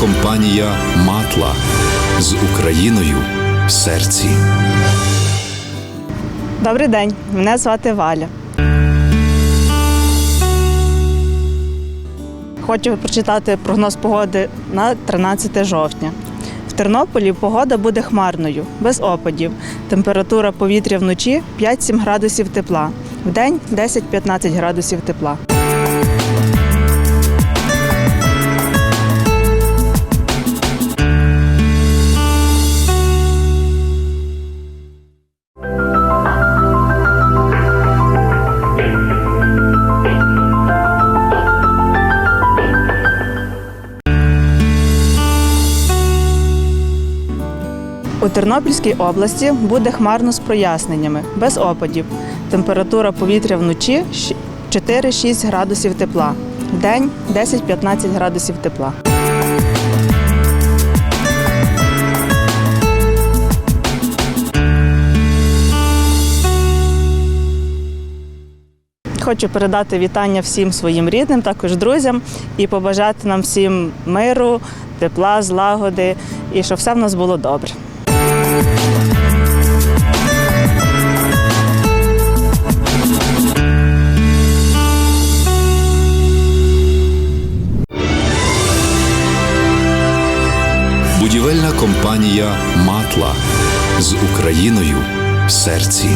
компанія Матла з Україною в серці. Добрий день, мене звати Валя. Хочу прочитати прогноз погоди на 13 жовтня. В Тернополі погода буде хмарною, без опадів. Температура повітря вночі 5-7 градусів тепла, вдень 10-15 градусів тепла. У Тернопільській області буде хмарно з проясненнями, без опадів. Температура повітря вночі 4-6 градусів тепла, вдень 10-15 градусів тепла. Хочу передати вітання всім своїм рідним, також друзям, і побажати нам всім миру, тепла, злагоди і щоб все в нас було добре. Будівельна компанія Матла з Україною в серці.